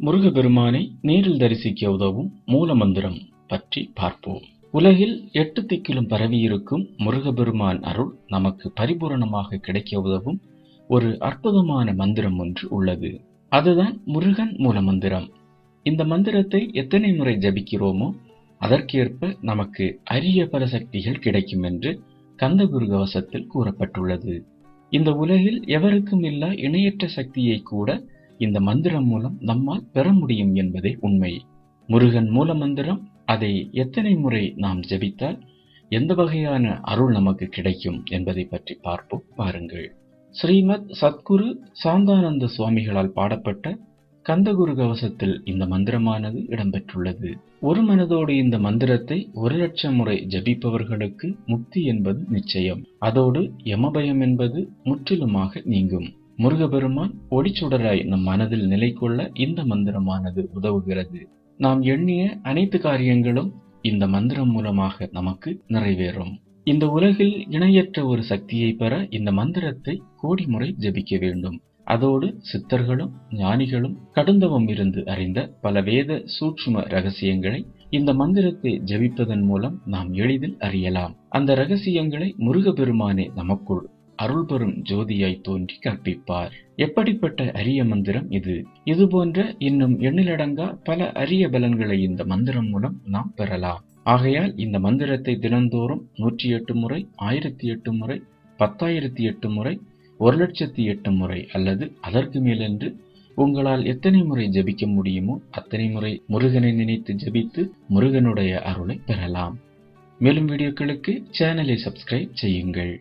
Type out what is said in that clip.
முருகப்பெருமானை நேரில் தரிசிக்க உதவும் மூலமந்திரம் பற்றி பார்ப்போம். உலகில் எட்டு திக்கிலும் பரவியிருக்கும் முருகப்பெருமான் அருள் நமக்கு பரிபூரணமாக கிடைக்க உதவும் ஒரு அற்புதமான மந்திரம் ஒன்று உள்ளது. அதுதான் முருகன் மூலமந்திரம். இந்த மந்திரத்தை எத்தனை முறை ஜபிக்கிறோமோ அதற்கேற்ப நமக்கு அரிய பல சக்திகள் கிடைக்கும் என்று கந்தகுரு கவசத்தில் கூறப்பட்டுள்ளது. இந்த உலகில் எவருக்கும் இல்லா இணையற்ற சக்தியை கூட இந்த மந்திரம் மூலம் நம்மால் பெற முடியும் என்பதே உண்மை. முருகன் மூல மந்திரம் அதை எத்தனை முறை நாம் ஜெபித்தால் எந்த வகையான அருள் நமக்கு கிடைக்கும் என்பதை பற்றி பார்ப்போம் பாருங்கள் ஸ்ரீமத் சத்குரு சாந்தானந்த சுவாமிகளால் பாடப்பட்ட கந்தகுரு கவசத்தில் இந்த மந்திரமானது இடம்பெற்றுள்ளது. ஒரு மனதோடு இந்த மந்திரத்தை ஒரு லட்சம் முறை ஜபிப்பவர்களுக்கு முக்தி என்பது நிச்சயம். அதோடு யமபயம் என்பது முற்றிலுமாக நீங்கும். முருகபெருமான் ஒடிச்சுடராய் நம் மனதில் நிலை கொள்ள இந்த மந்திரமானது உதவுகிறது. நாம் எண்ணிய அனைத்து காரியங்களும் இந்த மந்திரம் மூலமாக நமக்கு நிறைவேறும். இந்த உலகில் இணையற்ற ஒரு சக்தியை பெற இந்த மந்திரத்தை கோடி முறை ஜபிக்க வேண்டும். அதோடு சித்தர்களும் ஞானிகளும் கடுந்தவம் இருந்து அறிந்த பல வேத சூட்சும ரகசியங்களை இந்த மந்திரத்தை ஜபிப்பதன் மூலம் நாம் எளிதில் அறியலாம். அந்த ரகசியங்களை முருகபெருமானே நமக்குள் அருள் பெறும் ஜோதியாய் தோன்றி கற்பிப்பார். எப்படிப்பட்ட அரிய மந்திரம் இது? இது போன்ற இன்னும் எண்ணிலடங்கா பல அரிய பலன்களை இந்த மந்திரம் மூலம் நாம் பெறலாம். ஆகையால் இந்த மந்திரத்தை தினந்தோறும் நூற்றி எட்டு முறை ஆயிரத்தி எட்டு முறை பத்தாயிரத்தி எட்டு முறை ஒரு லட்சத்தி எட்டு முறை அல்லது அதற்கு மேலென்று உங்களால் எத்தனை முறை ஜபிக்க முடியுமோ அத்தனை முறை முருகனை நினைத்து ஜபித்து முருகனுடைய அருளை பெறலாம். மேலும் வீடியோக்களுக்கு சேனலை சப்ஸ்கிரைப் செய்யுங்கள்.